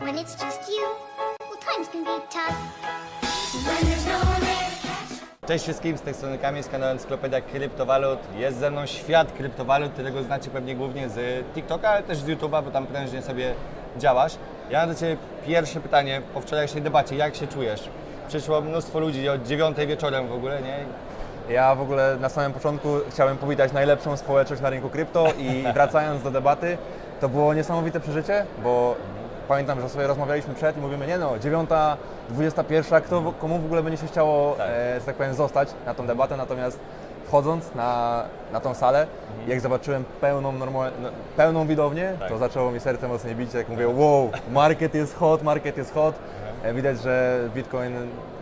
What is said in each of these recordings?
when it's just you, well, times can be tough. When there's no one there Cześć wszystkim, z tej strony Kamil z kanału Encyklopediak Kryptowalut. Jest ze mną świat kryptowalut, którego znacie pewnie głównie z TikToka, ale też z YouTube'a, bo tam prężnie sobie działasz. Ja mam do Ciebie pierwsze pytanie po wczorajszej debacie. Jak się czujesz? Przyszło mnóstwo ludzi od dziewiątej wieczorem w ogóle, nie? Ja w ogóle na samym początku chciałem powitać najlepszą społeczność na rynku krypto i wracając do debaty, to było niesamowite przeżycie, bo pamiętam, że sobie rozmawialiśmy przed i mówimy, nie no, 9, 21, kto, komu w ogóle będzie się chciało, Tak. e, że tak powiem, zostać na tą debatę, natomiast wchodząc na, na tą salę, jak zobaczyłem pełną, normal, no, pełną widownię, Tak. to zaczęło mi serce mocniej bić, jak mówię, wow, market jest hot, market jest hot. E, Widać, że Bitcoin,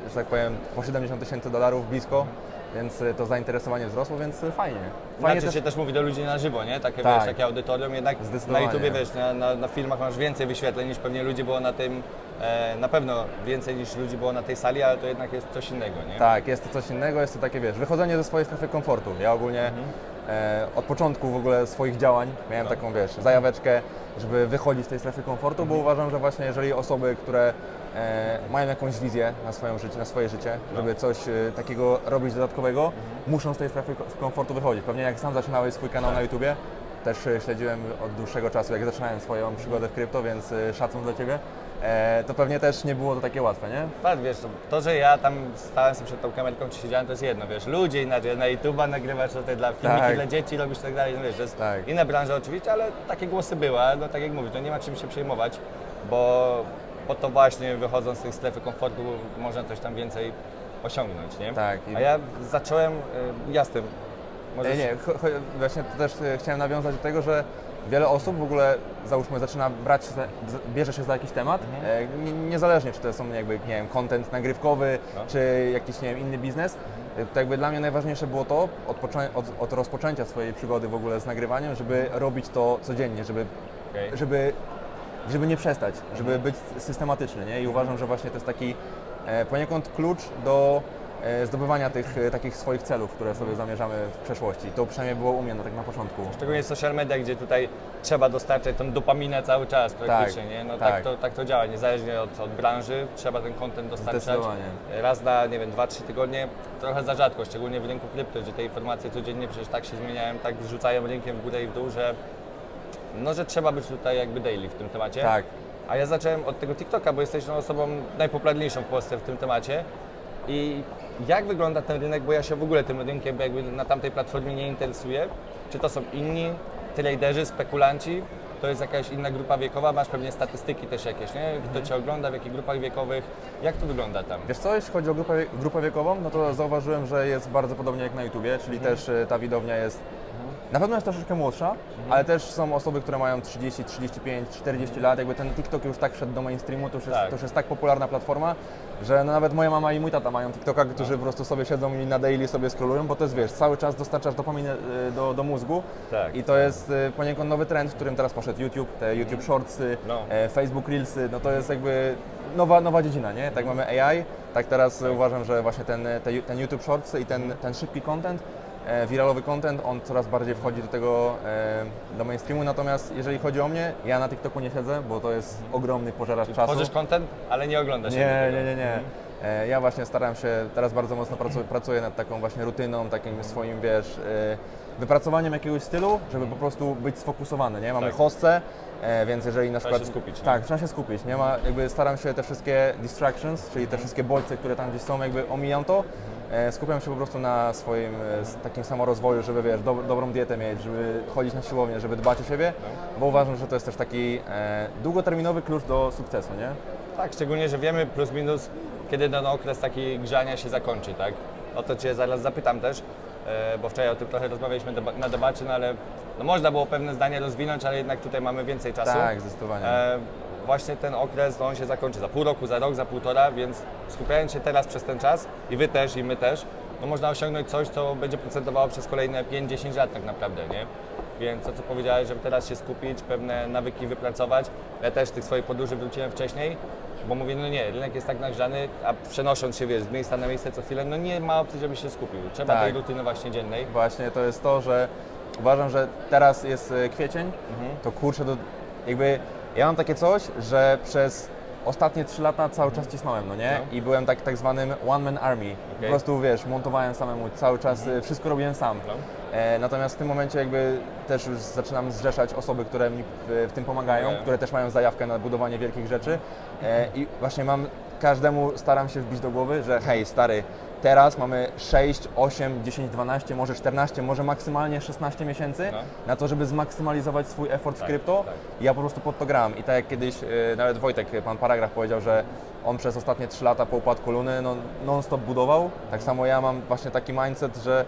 że tak powiem, po 70 tysięcy dolarów blisko, więc e, to zainteresowanie wzrosło, więc e, fajnie. Fajnie Znaczy się też mówi do ludzi na żywo, nie? Takie, Tak. wiesz, takie audytorium, jednak na. YouTubie, wiesz, na, na, na filmach masz więcej wyświetleń niż pewnie ludzi było na tym, e, na pewno więcej niż ludzi było na tej sali, ale to jednak jest coś innego, nie? Tak, jest to coś innego, jest to takie, wiesz, wychodzenie ze swojej strefy komfortu. Ja ogólnie Mhm. e, od początku w ogóle swoich działań miałem No. taką, wiesz, zajaweczkę, żeby wychodzić z tej strefy komfortu, Mhm. bo uważam, że właśnie jeżeli osoby, które e, mają jakąś wizję na, swoją życie, na swoje życie, No. żeby coś e, takiego robić dodatkowego, Mhm. muszą z tej strefy ko- komfortu wychodzić. Pewnie jak sam zaczynałeś swój kanał Tak. na YouTubie, też e, śledziłem od dłuższego czasu, jak zaczynałem swoją przygodę w krypto, więc e, szacun dla Ciebie. E, to pewnie też nie było to takie łatwe, nie? Tak, wiesz, to, że ja tam stałem sobie przed tą kamerką czy siedziałem, to jest jedno, wiesz, ludzie inaczej, na YouTube'a nagrywasz tutaj dla filmiki Tak. dla dzieci, robisz tak dalej, no wiesz, to jest Tak. inna branża oczywiście, ale takie głosy były, no tak jak mówisz, no nie ma czym się przejmować, bo po to właśnie wychodząc z tej strefy komfortu można coś tam więcej osiągnąć, nie? Tak, i- A ja zacząłem, y, ja z tym, Nie, nie, właśnie to też e, chciałem nawiązać do tego, że wiele osób w ogóle, załóżmy, zaczyna brać, się za, bierze się za jakiś temat, e, nie, niezależnie czy to są jakby, nie wiem, content nagrywkowy, No. czy jakiś, nie wiem, inny biznes, e, to jakby dla mnie najważniejsze było to, od, od, od rozpoczęcia swojej przygody w ogóle z nagrywaniem, żeby robić to codziennie, żeby, Okej. żeby, żeby nie przestać, żeby być systematyczny, nie? I uważam, że właśnie to jest taki e, poniekąd klucz do e, zdobywania tych e, takich swoich celów, które sobie zamierzamy w przeszłości. To przynajmniej było u mnie no, tak na początku. Szczególnie social media, gdzie tutaj trzeba dostarczać tą dopaminę cały czas praktycznie, Tak, nie? No tak, tak. to, tak to działa, niezależnie od, od branży, trzeba ten content dostarczać. Raz na, nie wiem, 2-3 tygodnie, trochę za rzadko, szczególnie w rynku krypto, gdzie te informacje codziennie przecież tak się zmieniają, tak rzucają rynkiem w górę i w dół, że no, że trzeba być tutaj jakby daily w tym temacie. Tak. A ja zacząłem od tego TikToka, bo jesteś no, osobą najpopularniejszą w Polsce w tym temacie. I jak wygląda ten rynek, bo ja się w ogóle tym rynkiem jakby na tamtej platformie nie interesuję. Czy to są inni traderzy, spekulanci? To jest jakaś inna grupa wiekowa? Masz pewnie statystyki też jakieś, nie? Kto Cię ogląda, w jakich grupach wiekowych? Jak to wygląda tam? Wiesz co, jeśli chodzi o grupę, grupę wiekową, no to zauważyłem, że jest bardzo podobnie jak na YouTubie, czyli też e, ta widownia jest na pewno jest troszeczkę młodsza, ale też są osoby, które mają 30, 35, 40 lat. Jakby ten TikTok już tak wszedł do mainstreamu, to już jest, Tak. to już jest tak popularna platforma, że no nawet moja mama i mój tata mają TikToka, którzy po prostu sobie siedzą i na daily sobie scrollują, bo to jest, wiesz, cały czas dostarczasz dopaminę e, do, do mózgu Tak. i to jest e, poniekąd nowy trend, w którym teraz poszedł YouTube, te YouTube Shortsy, No. e, Facebook Reelsy, no to jest jakby nowa, nowa dziedzina, nie? Tak mamy AI, tak teraz uważam, że właśnie ten, te, ten YouTube Shorts i ten, ten szybki content, e, wiralowy content, on coraz bardziej wchodzi do tego, e, do mainstreamu, natomiast jeżeli chodzi o mnie, ja na TikToku nie siedzę, bo to jest ogromny pożeracz czasu. Tworzysz content, ale nie oglądasz Nie, jakby nie, tego. nie, nie. E, Ja właśnie staram się, teraz bardzo mocno pracuję, pracuję nad taką właśnie rutyną, takim swoim, wiesz, wypracowaniem jakiegoś stylu, żeby po prostu być sfokusowany, nie? Mamy Tak. hostę, e, więc jeżeli na Trzeba przykład... się skupić, nie? Tak, trzeba się skupić, nie ma, jakby staram się te wszystkie distractions, czyli te wszystkie bodźce, które tam gdzieś są, jakby omijam to, e, skupiam się po prostu na swoim e, takim samorozwoju, żeby, wiesz, dob- dobrą dietę mieć, żeby chodzić na siłownię, żeby dbać o siebie, bo uważam, że to jest też taki e, długoterminowy klucz do sukcesu, nie? Tak, szczególnie, że wiemy plus minus, kiedy ten okres taki grzania się zakończy, tak? O to Cię zaraz zapytam też, e, bo wczoraj o tym trochę rozmawialiśmy deba- na debacie, no ale no można było pewne zdania rozwinąć, ale jednak tutaj mamy więcej czasu. Tak, zdecydowanie. E, właśnie ten okres, no on się zakończy za pół roku, za rok, za półtora, więc skupiając się teraz przez ten czas i Wy też, i my też, no można osiągnąć coś, co będzie procentowało przez kolejne 5-10 lat tak naprawdę, nie? Więc to, co powiedziałeś, żeby teraz się skupić, pewne nawyki wypracować. Ja też tych swoich podróży wróciłem wcześniej, bo mówię, no nie, rynek jest tak nagrzany, a przenosząc się, wiesz, z miejsca na miejsce co chwilę, no nie ma opcji, żeby się skupił. Trzeba Tak. tej rutyny właśnie dziennej. Właśnie to jest to, że uważam, że teraz jest e, kwiecień, to kurczę, do, jakby Ja mam takie coś, że przez ostatnie 3 lata cały czas cisnąłem, no nie? No. I byłem tak, tak zwanym one man army. Po Okej. prostu wiesz, montowałem samemu, cały czas y, wszystko robiłem sam. No. E, natomiast w tym momencie jakby też już zaczynam zrzeszać osoby, które mi w, w tym pomagają, Pomagają. które też mają zajawkę na budowanie wielkich rzeczy. E, I właśnie mam, każdemu staram się wbić do głowy, że hej stary, teraz mamy 6, 8, 10, 12, może 14, może maksymalnie 16 miesięcy No. na to, żeby zmaksymalizować swój effort w Tak, krypto. tak. Ja po prostu pod to gram. I tak jak kiedyś e, nawet Wojtek, pan Paragraf powiedział, że on przez ostatnie 3 lata po upadku Luny no, non-stop budował. Tak samo ja mam właśnie taki mindset, że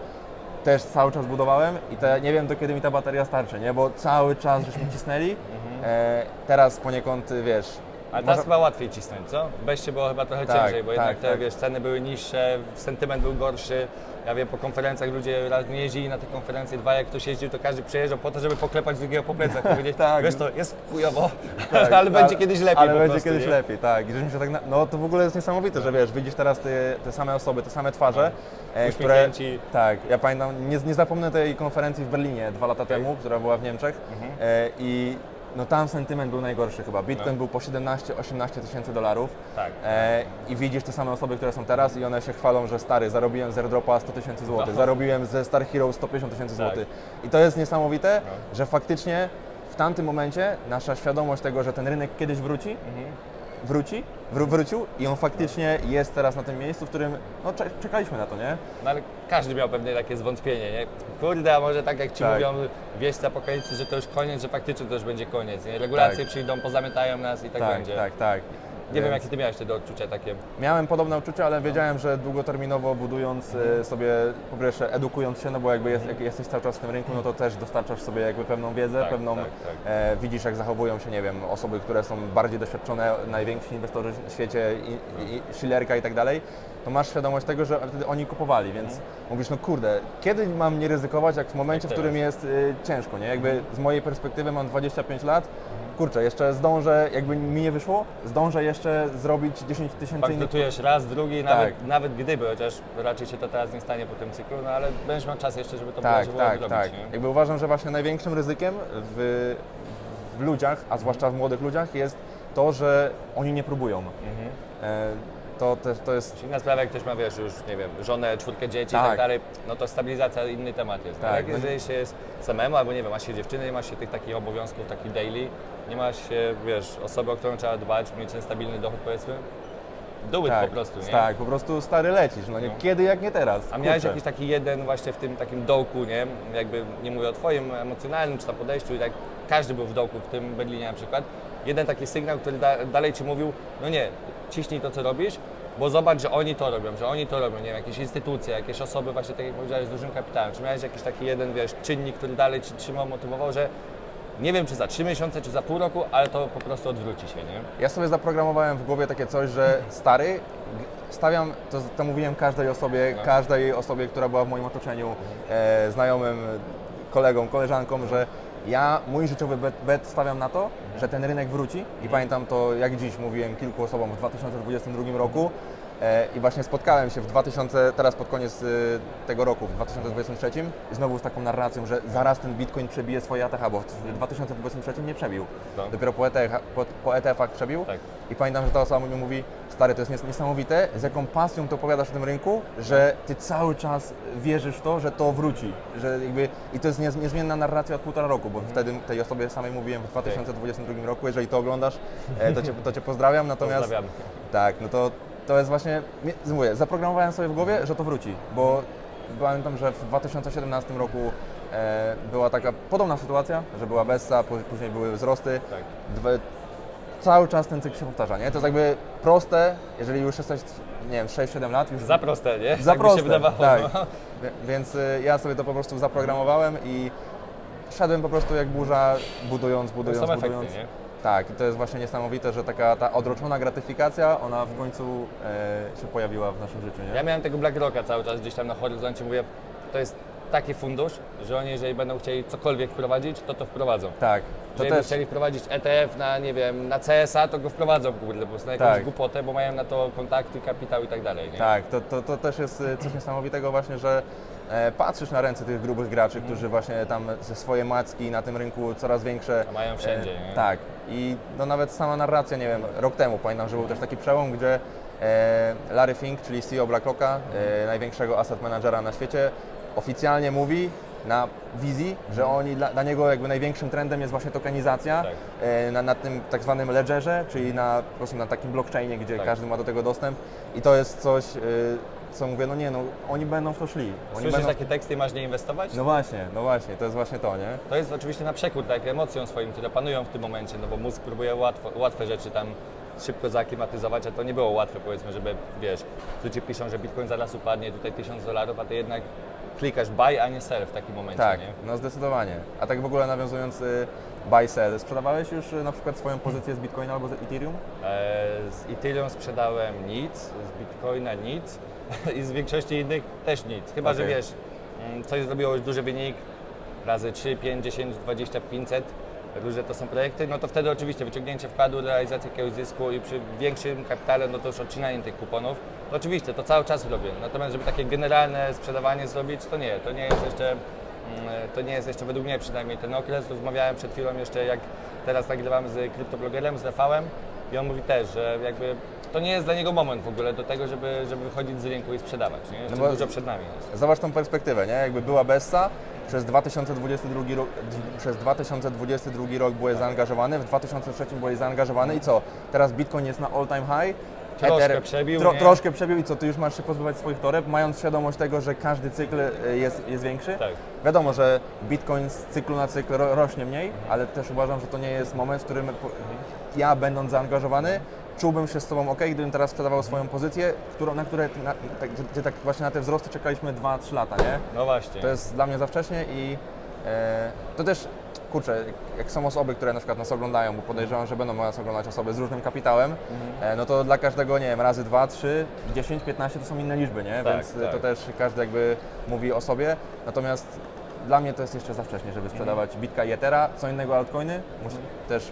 też cały czas budowałem i te, nie wiem do kiedy mi ta bateria starczy, nie? Bo cały czas żeśmy cisnęli. E, teraz poniekąd, wiesz... Ale może- teraz chyba łatwiej cisnąć, co? Weźcie było chyba trochę Tak, ciężej, bo tak, jednak te tak. wiesz, ceny były niższe, sentyment był gorszy. Ja wiem, po konferencjach ludzie raz nie jeździli na te konferencje, dwa jak ktoś jeździł, to każdy przyjeżdżał po to, żeby poklepać drugiego po plecach powiedzieć, Tak. wiesz to, jest chujowo, Tak, ale będzie kiedyś lepiej Ale po będzie prostu, kiedyś nie? lepiej, tak. I żeśmy się tak na... No to w ogóle jest niesamowite, że wiesz, widzisz teraz te, te same osoby, te same twarze, e, które... Uśmiechnięci. Tak, ja pamiętam, nie, nie zapomnę tej konferencji w Berlinie dwa lata temu, która była w Niemczech Mhm. e, i no tam sentyment był najgorszy chyba. Bitcoin No. był po 17-18 tysięcy dolarów Tak. e, i widzisz te same osoby, które są teraz i one się chwalą, że stary, zarobiłem z airdropa 100 tysięcy złotych, No. zarobiłem ze Star Hero 150 tysięcy Tak. złotych. I to jest niesamowite, No. że faktycznie w tamtym momencie nasza świadomość tego, że ten rynek kiedyś wróci, Mhm. Wróci, wró- wrócił i on faktycznie jest teraz na tym miejscu, w którym no, cze- czekaliśmy na to, nie? No ale każdy miał pewnie takie zwątpienie, nie? Kurde, a może tak jak ci Tak. mówią wieść apokalipsy, że to już koniec, że faktycznie to już będzie koniec, nie? Regulacje Tak. przyjdą, pozamiatają nas i tak, tak, będzie. tak, tak. Nie wiem, jakie ty miałeś wtedy odczucia takie. Miałem podobne uczucia, ale wiedziałem, że długoterminowo budując e, sobie, po pierwsze edukując się, no bo jakby jest, jak jesteś cały czas w tym rynku, no to też dostarczasz sobie jakby pewną wiedzę, Tak, pewną, tak, tak. E, widzisz jak zachowują się, nie wiem, osoby, które są bardziej doświadczone, najwięksi inwestorzy w świecie, i, i, Schillerka i tak dalej, to masz świadomość tego, że wtedy oni kupowali, więc mówisz, no kurde, kiedy mam nie ryzykować, jak w momencie, w którym jest y, ciężko, nie? Jakby z mojej perspektywy mam 25 lat, kurczę, jeszcze zdążę, jakby mi nie wyszło, zdążę jeszcze zrobić 10 tysięcy innych Bankrutujesz raz, drugi, nawet, Tak. nawet gdyby, chociaż raczej się to teraz nie stanie po tym cyklu, no ale będziesz miał czas jeszcze, żeby to Tak, było, tak, żeby tak. robić, nie? Jakby uważam, że właśnie największym ryzykiem w, w ludziach, a zwłaszcza w młodych ludziach, jest to, że oni nie próbują. Mhm. E, to też to jest. Inna sprawa, jak ktoś ma, wiesz, już, nie wiem, żonę, czwórkę dzieci i Tak. tak dalej, no to stabilizacja inny temat jest. Tak, Tak. Jak no jeżeli się jest samemu, albo nie wiem, masz się dziewczyny, nie masz się tych takich obowiązków, takich daily, nie masz się, wiesz, osoby, o którą trzeba dbać, mieć ten stabilny dochód, powiedzmy, do it tak, po prostu, nie? tak, po prostu stary lecisz. No, nie, No. Kiedy jak nie teraz. A miałeś Kurczę. jakiś taki jeden właśnie w tym takim dołku, nie? Jakby nie mówię o twoim emocjonalnym czy tam podejściu, tak każdy był w dołku w tym Berlinie na przykład. Jeden taki sygnał, który da, dalej ci mówił, no nie, ciśnij to co robisz, bo zobacz, że oni to robią, że oni to robią, nie wiem, jakieś instytucje, jakieś osoby właśnie tak jak powiedziałeś z dużym kapitałem. Czy miałeś jakiś taki jeden, wiesz, czynnik, który dalej ci trzymał, motywował, że nie wiem czy za trzy miesiące, czy za pół roku, ale to po prostu odwróci się, nie? Ja sobie zaprogramowałem w głowie takie coś, że stary, stawiam, to, to mówiłem każdej osobie, No. każdej osobie, która była w moim otoczeniu, e, znajomym, kolegom, koleżankom, że ja mój życiowy bet, bet stawiam na to, że ten rynek wróci. I pamiętam to jak dziś mówiłem kilku osobom w 2022 roku i właśnie spotkałem się w 2000, teraz pod koniec e, tego roku, w 2023 i znowu z taką narracją, że zaraz ten Bitcoin przebije swoje ATH, bo w 2023 nie przebił. No. Dopiero po, ETF, po, po ETF-ach przebił. Tak. I pamiętam, że ta osoba mi mówi, stary, to jest nies- niesamowite, z jaką pasją to opowiadasz o tym rynku, że ty cały czas wierzysz w to, że to wróci. Że jakby, I to jest niez- niezmienna narracja od półtora roku, bo Mhm. wtedy tej osobie samej mówiłem w 2022 roku, jeżeli to oglądasz, e, to cię, to cię pozdrawiam, natomiast Pozdrawiamy. tak, no to, to jest właśnie, mówię, zaprogramowałem sobie w głowie, że to wróci, bo pamiętam, że w 2017 roku e, była taka podobna sytuacja, że była Bessa, pó- później były wzrosty, Tak. Dwe, cały czas ten cykl się powtarza, nie? To jest jakby proste, jeżeli już jesteś, nie wiem, 6-7 lat, już Za proste, nie? za tak proste, wydawało. tak. no. Więc y, ja sobie to po prostu zaprogramowałem i szedłem po prostu jak burza, budując, To budując, są efekty, budując. nie? Tak, i to jest właśnie niesamowite, że taka ta odroczona gratyfikacja, ona w końcu e, się pojawiła w naszym życiu, nie? Ja miałem tego BlackRocka cały czas gdzieś tam na horyzoncie, mówię, to jest taki fundusz, że oni jeżeli będą chcieli cokolwiek wprowadzić, to to wprowadzą. Tak, to Jeżeli też, chcieli wprowadzić ETF na, nie wiem, na CSA, to go wprowadzą, kurde, po prostu na jakąś Tak. głupotę, bo mają na to kontakty, kapitał i tak dalej, nie? tak, to, to, to też jest y, coś niesamowitego właśnie, że e, patrzysz na ręce tych grubych graczy, którzy właśnie tam ze swoje macki na tym rynku coraz większe. A mają wszędzie, e, nie? Tak. I no nawet sama narracja, nie wiem, rok temu pamiętam, że był też taki przełom, gdzie e, Larry Fink, czyli CEO BlackRocka, e, największego asset managera na świecie, oficjalnie mówi na wizji, że oni, dla, dla niego jakby największym trendem jest właśnie tokenizacja Tak. e, na, na tym tak zwanym ledgerze, czyli na, po prostu na takim blockchainie, gdzie Tak. każdy ma do tego dostęp i to jest coś, e, co mówię, no nie no, oni będą w to szli. Oni Słyszysz będą... takie teksty i masz nie inwestować? No właśnie, no właśnie, to jest właśnie to, nie? To jest oczywiście na przekór tak emocjom swoim, które panują w tym momencie, no bo mózg próbuje łatwo, łatwe rzeczy tam szybko zaaklimatyzować, a to nie było łatwe powiedzmy, żeby, wiesz, ludzie piszą, że Bitcoin zaraz upadnie, tutaj 1000 dolarów, a ty jednak klikasz buy, a nie sell w takim momencie, Tak, nie? no zdecydowanie. A tak w ogóle nawiązując y, buy sell, sprzedawałeś już y, na przykład swoją pozycję z Bitcoina albo z Ethereum? E, Z Ethereum sprzedałem nic, z Bitcoina nic i z większości innych też nic. Chyba, że Okej. wiesz, mm, coś zrobiło duży wynik, razy 3, 5, 10, 20, 500, różne to są projekty, no to wtedy oczywiście wyciągnięcie wkładu, realizacja jakiegoś zysku i przy większym kapitale, no to już odcinanie tych kuponów, to oczywiście to cały czas robię. Natomiast żeby takie generalne sprzedawanie zrobić, to nie, to nie jest jeszcze, mm, to nie jest jeszcze według mnie przynajmniej ten okres. Rozmawiałem przed chwilą jeszcze, jak teraz nagrywam z kryptoblogerem, z Rafałem i on mówi też, że jakby to nie jest dla niego moment w ogóle do tego, żeby, żeby wychodzić z rynku i sprzedawać, nie? Jeszcze No dużo przed nami jest. Zobacz tą perspektywę, nie? Jakby była Bessa, przez 2022 rok, przez 2022 rok byłeś zaangażowany, w 2003 byłeś zaangażowany i co? Teraz Bitcoin jest na all time high. Troszkę przebił, nie? troszkę przebił i co, ty już masz się pozbywać swoich toreb, mając świadomość tego, że każdy cykl y, jest, jest większy? Tak. Wiadomo, że Bitcoin z cyklu na cykl ro, rośnie mniej, ale też uważam, że to nie jest moment, w którym ja będąc zaangażowany, czułbym się z Tobą ok, gdybym teraz sprzedawał swoją pozycję, którą, na które, na, tak, gdzie, gdzie tak właśnie na te wzrosty czekaliśmy 2-3 lata, nie? No właśnie. To jest dla mnie za wcześnie i e, to też, kurczę, jak są osoby, które na przykład nas oglądają, bo podejrzewam, że będą nas oglądać osoby z różnym kapitałem, Mhm. e, no to dla każdego, nie wiem, razy 2, 3, 10, 15 to są inne liczby, nie? Tak, Więc e, to tak. też każdy jakby mówi o sobie. Natomiast dla mnie to jest jeszcze za wcześnie, żeby sprzedawać. Bitka i Ethera. Co innego altcoiny. Mus- Też y,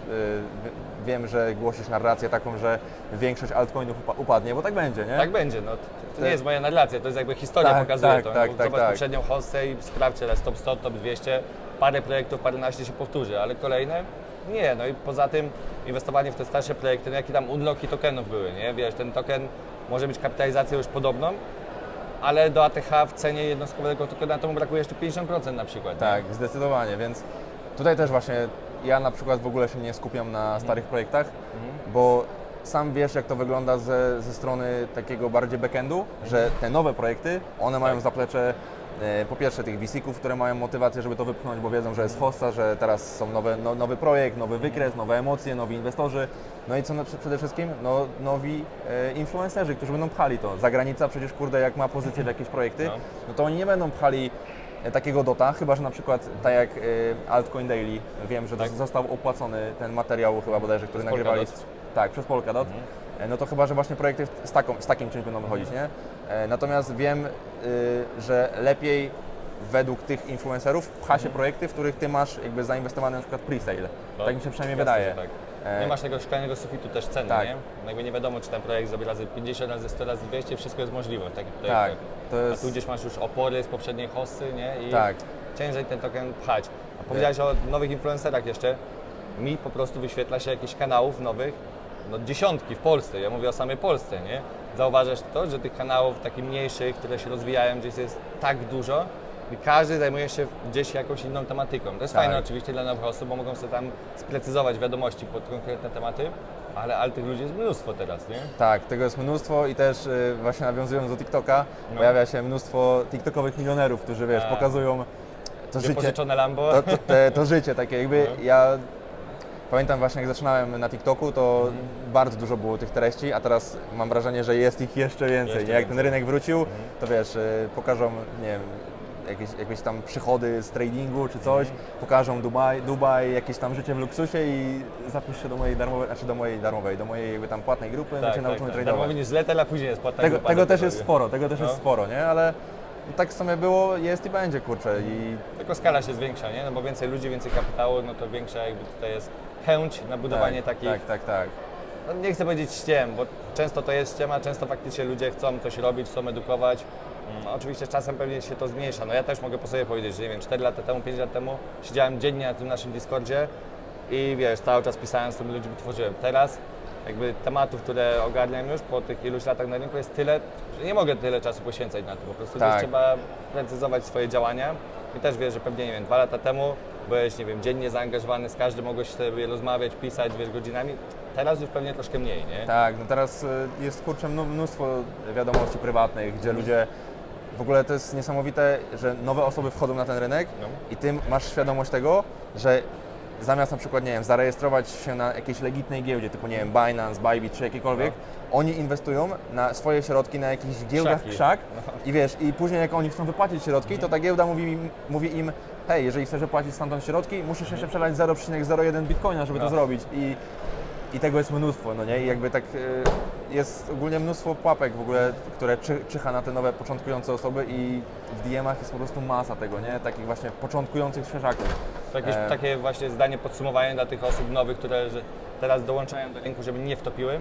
wi- wiem, że głosisz narrację taką, że większość altcoinów upa- upadnie, bo tak będzie, nie? Tak będzie, no. To, nie jest moja narracja, to jest jakby historia Tak, pokazuje tak, to. tak, tak, Zobacz tak. poprzednią hossę i sprawdź teraz top 100, top 200, parę projektów, paręnaście się powtórzy, ale kolejne nie. No i poza tym inwestowanie w te starsze projekty, no jakie tam unlocki tokenów były, nie? Wiesz, ten token może mieć kapitalizację już podobną, ale do ATH w cenie jednostkowego tokena to mu brakuje jeszcze 50% na przykład. nie? Tak, zdecydowanie, więc tutaj też właśnie ja na przykład w ogóle się nie skupiam na Mhm. starych projektach, bo sam wiesz jak to wygląda ze, ze strony takiego bardziej backendu, że te nowe projekty, one mają Tak. zaplecze e, po pierwsze tych VC-ków, które mają motywację, żeby to wypchnąć, bo wiedzą, że jest hosta, że teraz są nowe, no, nowy projekt, nowy wykres, nowe emocje, nowi inwestorzy. No i co przede wszystkim? No, nowi e, influencerzy, którzy będą pchali to. Zagranica przecież, kurde, jak ma pozycję w jakieś projekty, No. no to oni nie będą pchali e, takiego dota, chyba że na przykład tak jak e, Altcoin Daily, wiem, że Tak. został opłacony ten materiał chyba bodajże, który nagrywali. Tak, przez Polkadot. E, No to chyba, że właśnie projekty z, taką, z takim czymś będą wychodzić, nie? E, Natomiast wiem, y, że lepiej według tych influencerów pcha się projekty, w których ty masz jakby zainwestowane na przykład pre-sale. No, Tak mi się przynajmniej jasne, wydaje. Tak. E, Nie masz tego szklanego sufitu też ceny, tak. nie? No Jakby nie wiadomo, czy ten projekt zrobi razy 50, razy 100, razy 200, wszystko jest możliwe w takich Tak, projektach. to A jest... tu gdzieś masz już opory z poprzedniej hossy, nie? I Tak. ciężej ten token pchać. A powiedziałeś o nowych influencerach jeszcze. Mi po prostu wyświetla się jakichś kanałów nowych, no dziesiątki w Polsce, ja mówię o samej Polsce, nie? Zauważasz to, że tych kanałów takich mniejszych, które się rozwijają gdzieś jest tak dużo i każdy zajmuje się gdzieś jakąś inną tematyką. To jest Tak. fajne oczywiście dla nowych osób, bo mogą sobie tam sprecyzować wiadomości pod konkretne tematy, ale, ale tych ludzi jest mnóstwo teraz, nie? Tak, tego jest mnóstwo i też y, właśnie nawiązując do TikToka, No. pojawia się mnóstwo TikTokowych milionerów, którzy wiesz, A. pokazują to życie. Lambo. to, to, te, to życie takie jakby No. ja pamiętam właśnie jak zaczynałem na TikToku, to Mhm. bardzo dużo było tych treści, a teraz mam wrażenie, że jest ich jeszcze więcej. Jeszcze? Jak ten więcej. rynek wrócił, Mhm. to wiesz, y, pokażą, nie wiem, jakieś, jakieś tam przychody z tradingu czy coś, Mhm. pokażą Dubaj, Dubaj, jakieś tam życie w luksusie i zapisz się do mojej darmowej, znaczy do mojej darmowej, do mojej jakby tam płatnej grupy, tak, tak, tak, nauczymy tak. tradować. Darmowy newsletter, a później jest płatna Tego, grupa tego do też jest sporo, tego też No. jest sporo, nie? Ale tak sumie było, jest i będzie, kurczę. I Tylko skala się zwiększa, nie? No bo więcej ludzi, więcej kapitału, no to większa jakby tutaj jest chęć na budowanie tak, takich, Tak, tak, tak. no nie chcę powiedzieć ściem, bo często to jest ściema, często faktycznie ludzie chcą coś robić, chcą edukować. Mm, Oczywiście czasem pewnie się to zmniejsza. No ja też mogę po sobie powiedzieć, że nie wiem, 4 lata temu, 5 lat temu siedziałem dziennie na tym naszym Discordzie i wiesz, cały czas pisałem z tymi ludźmi, tworzyłem. Teraz jakby tematów, które ogarniam już po tych iluś latach na rynku jest tyle, że nie mogę tyle czasu poświęcać na to. Po prostu Tak. trzeba precyzować swoje działania. I też wiesz, że pewnie, nie wiem, dwa lata temu byłeś, nie wiem, dziennie zaangażowany, z każdym mogłeś sobie rozmawiać, pisać, wiesz, godzinami. Teraz już pewnie troszkę mniej, nie? Tak, no teraz y, jest kurczę mnó- mnóstwo wiadomości prywatnych, gdzie ludzie. W ogóle to jest niesamowite, że nowe osoby wchodzą na ten rynek No. i ty masz świadomość tego, że zamiast na przykład, nie wiem, zarejestrować się na jakiejś legitnej giełdzie, typu, nie wiem, Binance, Bybit czy jakiejkolwiek, oni inwestują na swoje środki na jakichś giełdach Krzaki. krzak No. i wiesz, i później jak oni chcą wypłacić środki, to ta giełda mówi im, mówi im hej, jeżeli chcesz wypłacić stamtąd środki, musisz jeszcze przelać 0,01 bitcoina, żeby to No. zrobić i i tego jest mnóstwo, no nie? I jakby tak y, jest ogólnie mnóstwo pułapek w ogóle, które czy, czyha na te nowe początkujące osoby i w DM-ach jest po prostu masa tego, nie? Takich właśnie początkujących świeżaków. To jakieś E. takie właśnie zdanie podsumowania dla tych osób nowych, które teraz dołączają do rynku, żeby nie wtopiły.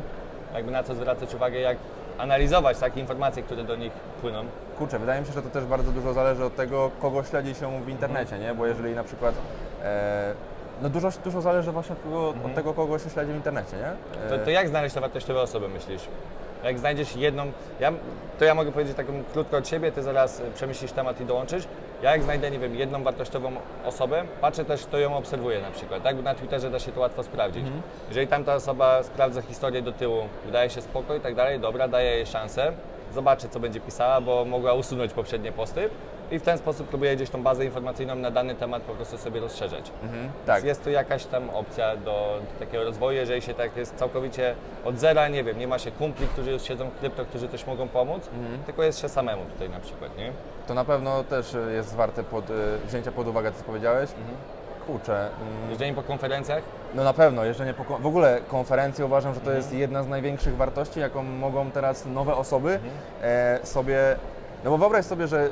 Jakby na co zwracać uwagę, jak analizować takie informacje, które do nich płyną. Kurczę, wydaje mi się, że to też bardzo dużo zależy od tego, kogo śledzi się w internecie, nie? Bo jeżeli na przykład e, no dużo, dużo zależy właśnie od, tego, od tego, kogo się śledzi w internecie, nie? E, To, to jak znaleźć te wartościowe osoby, myślisz? Jak znajdziesz jedną, ja, to ja mogę powiedzieć taką krótko od siebie, ty zaraz y, przemyślisz temat i dołączysz. Ja jak znajdę, nie wiem, jedną wartościową osobę, patrzę też, kto ją obserwuje na przykład. Tak, Bo na Twitterze da się to łatwo sprawdzić. Jeżeli tamta osoba sprawdza historię do tyłu, wydaje się spoko i tak dalej, dobra, daję jej szansę, zobaczę, co będzie pisała, bo mogła usunąć poprzednie posty i w ten sposób próbuję gdzieś tą bazę informacyjną na dany temat po prostu sobie rozszerzać. mhm, tak. Jest to jakaś tam opcja do, do takiego rozwoju, jeżeli się tak jest całkowicie od zera, nie wiem, nie ma się kumpli, którzy już siedzą w krypto, którzy coś mogą pomóc, tylko jest się samemu tutaj na przykład, nie? To na pewno też y, jest warte pod, y, wzięcia pod uwagę, co powiedziałeś. Kurczę, mm, Jeżdżenie po konferencjach, No na pewno, jeżdżenie po, kon- w ogóle konferencje uważam, że to jest jedna z największych wartości, jaką mogą teraz nowe osoby e, sobie, no bo wyobraź sobie, że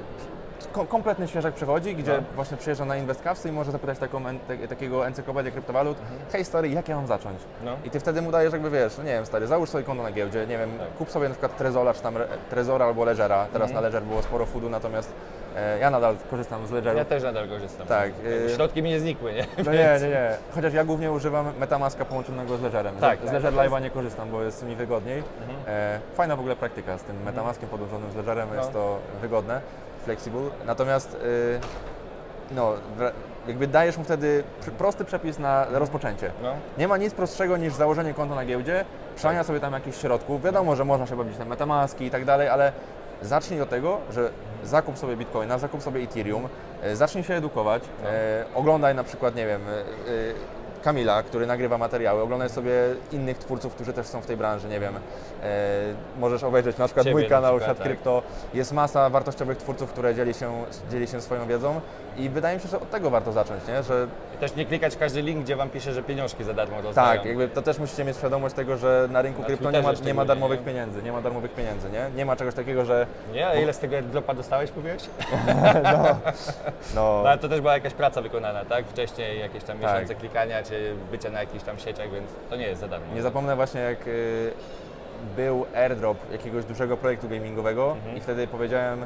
kom, kompletny świeżak przychodzi, gdzie No. właśnie przyjeżdża na InvestCapsy i może zapytać taką, te, takiego encyklopedię kryptowalut, hej stary, jak ja mam zacząć? no. I ty wtedy mu dajesz jakby, wiesz, no nie wiem stary, załóż sobie konto na giełdzie, nie wiem, Tak. kup sobie na przykład Trezora, czy tam re- Trezora albo Ledgera, teraz na Ledger było sporo foodu, natomiast e, ja nadal korzystam z Ledgeru. Ja też nadal korzystam. Tak, y- Środki mi nie znikły, nie? No nie, nie, nie. Chociaż ja głównie używam Metamaska połączonego z Ledgerem. Tak, z tak, Ledger to jest- Live'a nie korzystam, bo jest mi wygodniej. E, fajna w ogóle praktyka z tym Metamaskiem podłączonym z Ledgerem, jest No. to wygodne, flexible. Natomiast y, no, jakby dajesz mu wtedy pr- prosty przepis na rozpoczęcie. No. Nie ma nic prostszego niż założenie konta na giełdzie, przelania sobie tam jakichś środków. Wiadomo, że można się bawić na Metamaski i tak dalej, ale zacznij od tego, że zakup sobie Bitcoina, zakup sobie Ethereum, e, zacznij się edukować, e, oglądaj na przykład, nie wiem, e, Kamila, który nagrywa materiały, oglądaj sobie innych twórców, którzy też są w tej branży, nie wiem, e, możesz obejrzeć na przykład Ciebie mój na kanał przykład, Świat tak. Krypto, jest masa wartościowych twórców, które dzieli się, dzieli się swoją wiedzą i wydaje mi się, że od tego warto zacząć, nie? że I też nie klikać w każdy link, gdzie wam pisze, że pieniążki za darmo rozdają. tak, jakby to też musicie mieć świadomość tego, że na rynku Na krypto nie ma, nie ma darmowych nie? pieniędzy, nie ma darmowych pieniędzy, nie? Nie ma czegoś takiego, że Nie? A ile z tego airdropa dostałeś, powiesz? no, No, ale to też była jakaś praca wykonana, tak? Wcześniej jakieś tam Tak. miesiące klikania, czy bycia na jakichś tam sieciach, więc to nie jest za nie zapomnę właśnie jak y, był airdrop jakiegoś dużego projektu gamingowego Mhm. i wtedy powiedziałem e,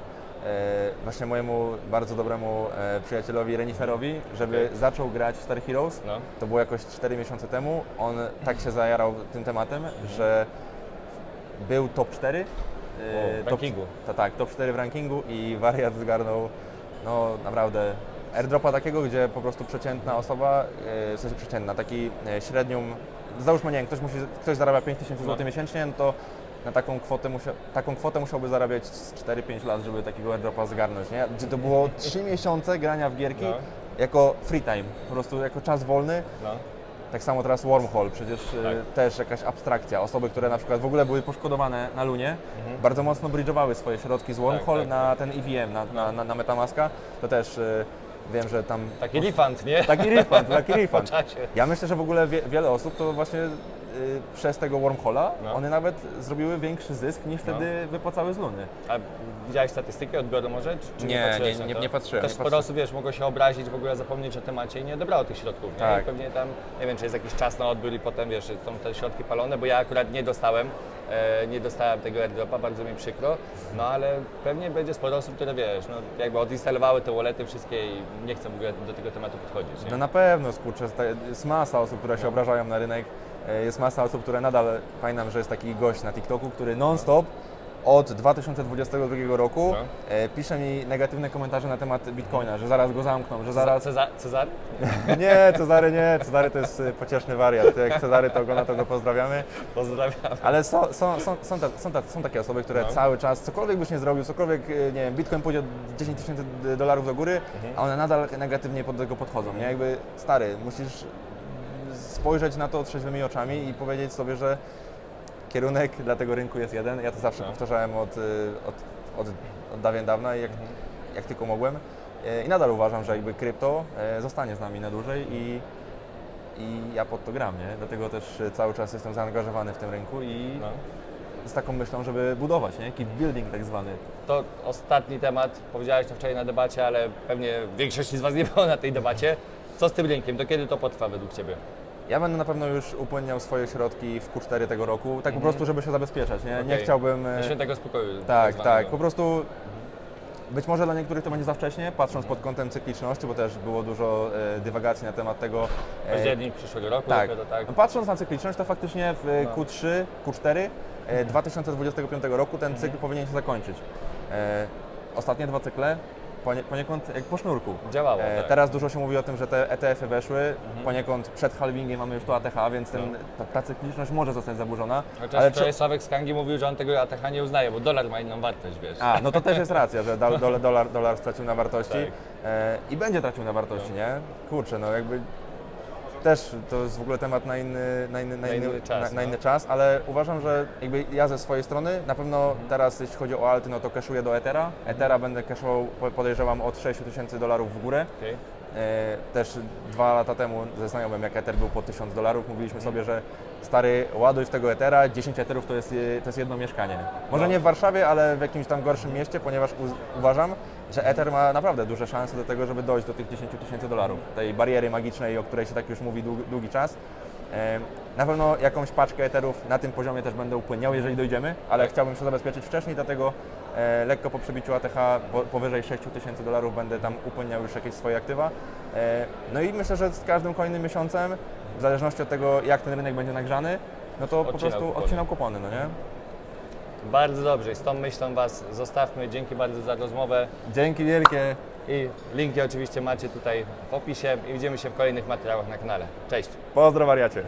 właśnie mojemu bardzo dobremu e, przyjacielowi Reniferowi, żeby Okej. zaczął grać w Star Heroes. No. To było jakoś 4 miesiące temu. On tak się zajarał tym tematem, że był top 4. e, w top, rankingu. to, tak, top 4 w rankingu i wariat zgarnął no naprawdę airdropa takiego, gdzie po prostu przeciętna osoba, e, w sensie przeciętna, taki e, średnią, załóżmy nie wiem, ktoś, musi, ktoś zarabia 5000 No. zł miesięcznie, no to na taką kwotę, musia, taką kwotę musiałby zarabiać z 4-5 lat, żeby takiego airdropa zgarnąć, nie? Gdzie to było 3 miesiące grania w gierki No. jako free time, po prostu jako czas wolny. No. Tak samo teraz Wormhole, przecież e, Tak. też jakaś abstrakcja. Osoby, które na przykład w ogóle były poszkodowane na Lunie, bardzo mocno bridge'owały swoje środki z Wormhole Mhm. tak, na ten EVM, na, na, na, na Metamaska. To też wiem, że tam... Taki refund, nie? Taki refund, taki refund. czasie. Ja myślę, że w ogóle wie, wiele osób to właśnie przez tego wormhola No. one nawet zrobiły większy zysk niż wtedy wypłacały z Luny. A widziałeś statystyki odbioru może? Czy, Nie, nie- nie- to? nie patrzyłem, Też nie sporo osób, wiesz, mogło się obrazić, w ogóle zapomnieć o temacie i nie dobrało tych środków, nie? Tak. I pewnie tam, nie wiem, czy jest jakiś czas na odbiór i potem, wiesz, są te środki palone, bo ja akurat nie dostałem, e, nie dostałem tego airdropa, bardzo mi przykro, no ale pewnie będzie sporo osób, które, wiesz, no jakby odinstalowały te wallety wszystkie i nie chcą w ogóle do tego tematu podchodzić, nie? No na pewno, skurczę, sta- jest masa osób, które się obrażają na rynek, jest masa osób, które nadal, pamiętam, że jest taki gość na TikToku, który non-stop od 2022 roku No. e, pisze mi negatywne komentarze na temat Bitcoina, że zaraz go zamkną, że zaraz... Cezar? Cezar? Nie, Cezary nie, Cezary to jest e, pocieszny wariat, jak Cezary to ogląda, to go pozdrawiamy. Pozdrawiam. Ale są, są, są, są, ta, są, ta, są takie osoby, które No. cały czas, cokolwiek byś nie zrobił, cokolwiek, e, nie wiem, Bitcoin pójdzie o 10 tysięcy dolarów do góry, Mhm. a one nadal negatywnie pod tego podchodzą, nie? Jakby, stary, musisz spojrzeć na to trzeźwymi oczami i powiedzieć sobie, że kierunek dla tego rynku jest jeden. Ja to zawsze No. powtarzałem od, y, od, od, od dawien dawna i jak, Mhm. jak tylko mogłem. E, I nadal uważam, że jakby krypto e, zostanie z nami na dłużej i, i ja pod to gram, nie? Dlatego też cały czas jestem zaangażowany w tym rynku i No. z taką myślą, żeby budować, nie? Keep building tak zwany. To ostatni temat, powiedziałeś to wczoraj na debacie, ale pewnie większość z Was nie było na tej debacie. Co z tym rynkiem? Do kiedy to potrwa według Ciebie? Ja będę na pewno już upłynniał swoje środki w Q4 tego roku, tak po prostu, żeby się zabezpieczać, nie? Nie Mhm. Okej. chciałbym... e, świętego spokoju. Tak, zwanego. tak. Po prostu być może dla niektórych to będzie za wcześnie, patrząc pod kątem cykliczności, bo też było dużo e, dywagacji na temat tego. e, Październik przyszłego roku tak. dopiero, tak? No, patrząc na cykliczność, to faktycznie w No. Q3, Q4 e, 2025 roku ten cykl powinien się zakończyć. E, ostatnie dwa cykle poniekąd jak po sznurku. Działało, E, tak. Teraz dużo się mówi o tym, że te ETF-y weszły, poniekąd przed halvingiem mamy już tu ATH, więc ten, No. ta, ta cykliczność może zostać zaburzona. Chociaż ale wczoraj Sławek Skangi mówił, że on tego ATH nie uznaje, bo dolar ma inną wartość, wiesz. A, no to też jest racja, że do- dolar, dolar, dolar stracił na wartości Tak. e, i będzie tracił na wartości, nie? Kurczę, no jakby też to jest w ogóle temat na inny, na inny, na Na inny, inny czas, na, na no. inny czas, ale uważam, że jakby ja ze swojej strony na pewno teraz jeśli chodzi o alty, no to cashuję do Ethera. Ethera będę cashował po- podejrzewam od 6 tysięcy dolarów w górę. Okej. E, Też dwa lata temu ze znajomym, jak Ether był po 1000 dolarów, mówiliśmy sobie, że stary, ładuj w tego Ethera, 10 Etherów to jest, to jest jedno mieszkanie. Może No. nie w Warszawie, ale w jakimś tam gorszym mieście, ponieważ uważam, że Ether ma naprawdę duże szanse do tego, żeby dojść do tych 10 tysięcy dolarów. Tej bariery magicznej, o której się tak już mówi długi, długi czas. Na pewno jakąś paczkę Etherów na tym poziomie też będę upłyniał, jeżeli dojdziemy, ale chciałbym się zabezpieczyć wcześniej, dlatego e, lekko po przebiciu ATH po, powyżej 6 tysięcy dolarów będę tam upłyniał już jakieś swoje aktywa. E, No i myślę, że z każdym kolejnym miesiącem, w zależności od tego, jak ten rynek będzie nagrzany, no to po Odcinał prostu kupony. odcinał kupony, no nie? Bardzo dobrze i z tą myślą Was zostawmy. Dzięki bardzo za rozmowę Dzięki wielkie. i linki oczywiście macie tutaj w opisie i widzimy się w kolejnych materiałach na kanale. Cześć! Pozdro wariacie.